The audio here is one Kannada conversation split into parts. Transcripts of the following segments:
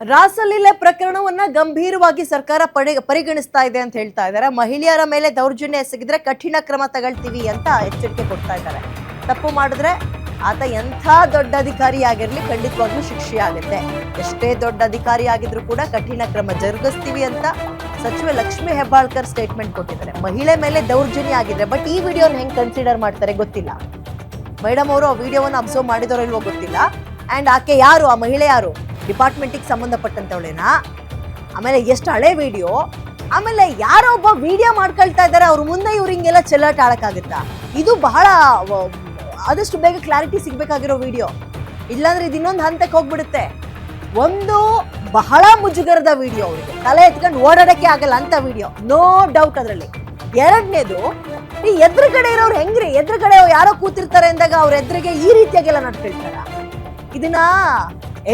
ರಾಸಲೀಲೆ ಪ್ರಕರಣವನ್ನ ಗಂಭೀರವಾಗಿ ಸರ್ಕಾರ ಪಡೆ ಪರಿಗಣಿಸ್ತಾ ಇದೆ ಅಂತ ಹೇಳ್ತಾ ಇದ್ದಾರೆ. ಮಹಿಳೆಯರ ಮೇಲೆ ದೌರ್ಜನ್ಯ ಎಸಗಿದ್ರೆ ಕಠಿಣ ಕ್ರಮ ತಗೊಳ್ತೀವಿ ಅಂತ ಎಚ್ಚರಿಕೆ ಕೊಡ್ತಾ ಇದ್ದಾರೆ. ತಪ್ಪು ಮಾಡಿದ್ರೆ ಆತ ಎಂಥ ದೊಡ್ಡ ಅಧಿಕಾರಿ ಆಗಿರ್ಲಿ ಖಂಡಿತವಾಗ್ಲೂ ಶಿಕ್ಷೆ ಆಗುತ್ತೆ. ಎಷ್ಟೇ ದೊಡ್ಡ ಅಧಿಕಾರಿ ಆಗಿದ್ರು ಕೂಡ ಕಠಿಣ ಕ್ರಮ ಜರುಗಿಸ್ತೀವಿ ಅಂತ ಸಚಿವೆ ಲಕ್ಷ್ಮಿ ಹೆಬ್ಬಾಳ್ಕರ್ ಸ್ಟೇಟ್ಮೆಂಟ್ ಕೊಟ್ಟಿದ್ದಾರೆ. ಮಹಿಳೆ ಮೇಲೆ ದೌರ್ಜನ್ಯ ಆಗಿದೆ ಬಟ್ ಈ ವಿಡಿಯೋನ ಹೆಂಗ್ ಕನ್ಸಿಡರ್ ಮಾಡ್ತಾರೆ ಗೊತ್ತಿಲ್ಲ. ಮೇಡಮ್ ಅವರು ಆ ವಿಡಿಯೋವನ್ನು ಅಬ್ಸರ್ವ್ ಮಾಡಿದರೋ ಇಲ್ವೋ ಗೊತ್ತಿಲ್ಲ. ಅಂಡ್ ಆಕೆ ಯಾರು? ಆ ಮಹಿಳೆ ಯಾರು? ಡಿಪಾರ್ಟ್ಮೆಂಟಿಗೆ ಸಂಬಂಧಪಟ್ಟಂತವಳೇನಾ. ಆಮೇಲೆ ಎಷ್ಟು ಹಳೆ ವಿಡಿಯೋ, ಆಮೇಲೆ ಯಾರೋ ಒಬ್ಬ ವಿಡಿಯೋ ಮಾಡ್ಕೊಳ್ತಾ ಇದ್ದಾರೆ ಅವ್ರ ಮುಂದೆ ಇವ್ರು ಹಿಂಗೆಲ್ಲ ಚೆಲ್ಲಾಟ ಆಡೋಕ್ಕಾಗುತ್ತಾ. ಇದು ಬಹಳ ಆದಷ್ಟು ಬೇಗ ಕ್ಲಾರಿಟಿ ಸಿಗಬೇಕಾಗಿರೋ ವಿಡಿಯೋ. ಇಲ್ಲಾಂದ್ರೆ ಇದು ಇನ್ನೊಂದು ಹಂತಕ್ಕೆ ಹೋಗ್ಬಿಡುತ್ತೆ. ಒಂದು ಬಹಳ ಮುಜುಗರದ ವಿಡಿಯೋ ಅವ್ರಿಗೆ. ತಲೆ ಎತ್ಕೊಂಡು ಓಡಾಡೋಕ್ಕೆ ಆಗಲ್ಲ ಅಂತ ವಿಡಿಯೋ. ನೋ ಡೌಟ್ ಅದರಲ್ಲಿ. ಎರಡನೇದು, ಈ ಎದುರುಗಡೆ ಇರೋರು ಹೆಂಗ್ರಿ? ಎದುರುಗಡೆ ಯಾರೋ ಕೂತಿರ್ತಾರೆ ಅಂದಾಗ ಅವ್ರ ಎದುರಿಗೆ ಈ ರೀತಿಯಾಗೆಲ್ಲ ನಡ್ಕೊಳ್ತಾರ? ಇದನ್ನ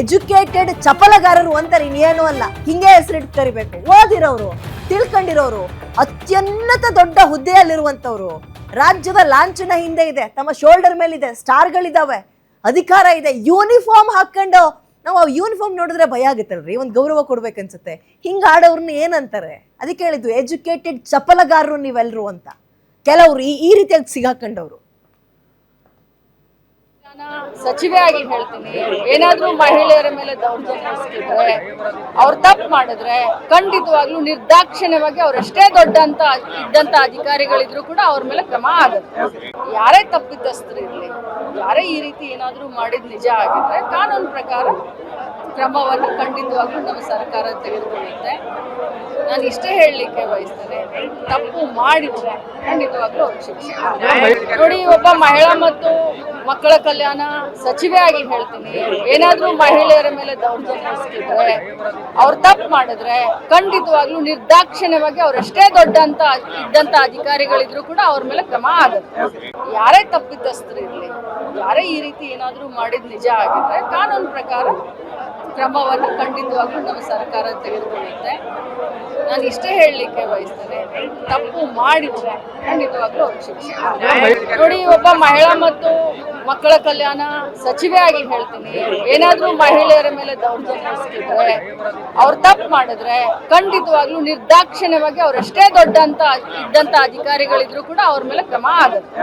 ಎಜುಕೇಟೆಡ್ ಚಪಲಗಾರರು ಅಂತಾರೆ ಇನ್ನೇನು ಅಲ್ಲ. ಹಿಂಗೆ ಹೆಸರಿಟ್ಟು ಕರಿಬೇಕು. ಓದಿರೋರು, ತಿಳ್ಕೊಂಡಿರೋರು, ಅತ್ಯುನ್ನತ ದೊಡ್ಡ ಹುದ್ದೆಯಲ್ಲಿರುವಂಥವ್ರು. ರಾಜ್ಯದ ಲಾಂಛನ ಹಿಂದೆ ಇದೆ. ತಮ್ಮ ಶೋಲ್ಡರ್ ಮೇಲೆ ಇದೆ ಸ್ಟಾರ್ಗಳಿದಾವೆ. ಅಧಿಕಾರ ಇದೆ. ಯೂನಿಫಾರ್ಮ್ ಹಾಕೊಂಡು ನಾವು ಆ ಯೂನಿಫಾರ್ಮ್ ನೋಡಿದ್ರೆ ಭಯ ಆಗುತ್ತಲ್ರಿ? ಒಂದು ಗೌರವ ಕೊಡ್ಬೇಕನ್ಸುತ್ತೆ. ಹಿಂಗೆ ಆಡೋರ್ನ ಏನಂತಾರೆ? ಅದಕ್ಕೆ ಹೇಳಿದ್ದು ಎಜುಕೇಟೆಡ್ ಚಪಲಗಾರರು ನೀವೆಲ್ಲರೂ ಅಂತ. ಕೆಲವ್ರು ಈ ಈ ರೀತಿಯಾಗಿ ಸಿಗಾಕೊಂಡವರು. ಸಚಿವೆ ಆಗಿ ಹೇಳ್ತೀನಿ. ಏನಾದ್ರೂ ಮಹಿಳೆಯರ ಮೇಲೆ ದೌರ್ಜನ್ಯ ಎಸಗಿದ್ರೆ ಅವ್ರು ತಪ್ಪು ಮಾಡಿದ್ರೆ ಖಂಡಿತವಾಗ್ಲೂ ನಿರ್ದಾಕ್ಷಿಣ್ಯವಾಗಿ ಅವ್ರೆಷ್ಟೇ ದೊಡ್ಡ ಅಂತ ಇದ್ದಂತ ಅಧಿಕಾರಿಗಳಿದ್ರು ಕೂಡ ಅವ್ರ ಮೇಲೆ ಕ್ರಮ ಆಗುತ್ತೆ. ಯಾರೇ ತಪ್ಪಿತಸ್ಥರು ಇರಲಿ, ಯಾರೇ ಈ ರೀತಿ ಏನಾದ್ರೂ ಮಾಡಿದ್ ನಿಜ ಆಗಿದ್ರೆ ಕಾನೂನು ಪ್ರಕಾರ ಕ್ರಮವನ್ನು ಖಂಡಿತವಾಗ್ಲೂ ನಮ್ಮ ಸರ್ಕಾರ ತೆಗೆದುಕೊಳ್ಳುತ್ತೆ. ನಾನು ಇಷ್ಟೇ ಹೇಳಲಿಕ್ಕೆ ಬಯಸ್ತೇನೆ. ತಪ್ಪು ಮಾಡಿದ್ರೆ ಖಂಡಿತವಾಗ್ಲೂ ಶಿಕ್ಷೆ. ನೋಡಿ, ಒಬ್ಬ ಮಹಿಳಾ ಮತ್ತು ಮಕ್ಕಳ ಕಲ್ಯಾಣ ಸಚಿವೆ ಆಗಿ ಹೇಳ್ತೀನಿ. ಏನಾದರೂ ಮಹಿಳೆಯರ ಮೇಲೆ ದೌರ್ಜನ್ಯ ಸಿಕ್ಕಿದ್ರೆ ಅವ್ರು ತಪ್ಪು ಮಾಡಿದ್ರೆ ಖಂಡಿತವಾಗ್ಲೂ ನಿರ್ದಾಕ್ಷಿಣ್ಯವಾಗಿ ಅವ್ರೆಷ್ಟೇ ದೊಡ್ಡ ಅಂತ ಇದ್ದಂತ ಅಧಿಕಾರಿಗಳಿದ್ರು ಕೂಡ ಅವ್ರ ಮೇಲೆ ಕ್ರಮ ಆಗುತ್ತೆ. ಯಾರೇ ತಪ್ಪಿತಸ್ಥರು ಇರಲಿ, ಯಾರೇ ಈ ರೀತಿ ಏನಾದರೂ ಮಾಡಿದ ನಿಜ ಆಗಿದ್ರೆ ಕಾನೂನು ಪ್ರಕಾರ ಕ್ರಮವನ್ನು ಖಂಡಿತವಾಗ್ಲೂ ನಮ್ಮ ಸರ್ಕಾರ ತೆಗೆದುಕೊಳ್ಳುತ್ತೆ. ನಾನು ಇಷ್ಟೇ ಹೇಳಲಿಕ್ಕೆ ಬಯಸ್ತೇನೆ. ತಪ್ಪು ಮಾಡಿದ್ರೆ ಖಂಡಿತವಾಗ್ಲೂ ಶಿಕ್ಷೆ. ನೋಡಿ, ಒಬ್ಬ ಮಹಿಳಾ ಮತ್ತು ಮಕ್ಕಳ ಕಲ್ಯಾಣ ಸಚಿವೆ ಆಗಿ ಹೇಳ್ತೀನಿ. ಏನಾದರೂ ಮಹಿಳೆಯರ ಮೇಲೆ ದೌರ್ಜನ್ಯ ಸಿಕ್ಕಿದ್ರೆ ಅವ್ರು ತಪ್ಪು ಮಾಡಿದ್ರೆ ಖಂಡಿತವಾಗ್ಲೂ ನಿರ್ದಾಕ್ಷಿಣ್ಯವಾಗಿ ಅವ್ರೆಷ್ಟೇ ದೊಡ್ಡ ಅಂತ ಇದ್ದಂತ ಅಧಿಕಾರಿಗಳಿದ್ರು ಕೂಡ ಅವ್ರ ಮೇಲೆ ಕ್ರಮ ಆಗುತ್ತೆ.